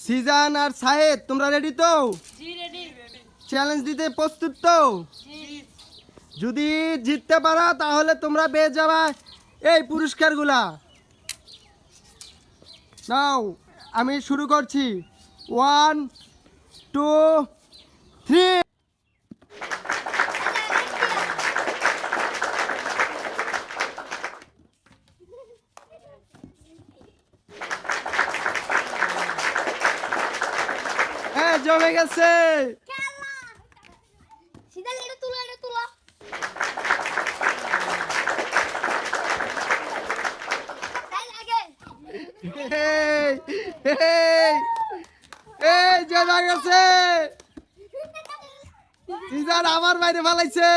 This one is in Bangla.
সিজান আর সাহেদ তোমরা রেডি তো? চ্যালেঞ্জ দিতে প্রস্তুত তো? যদি জিততে পারো তাহলে তোমরা পেয়ে যাবা এই পুরস্কারগুলা। নাও আমি শুরু করছি। ওয়ান টু থ্রি জমে গেছে। এই, গেছে। আমার বাইরে ফালাইছে।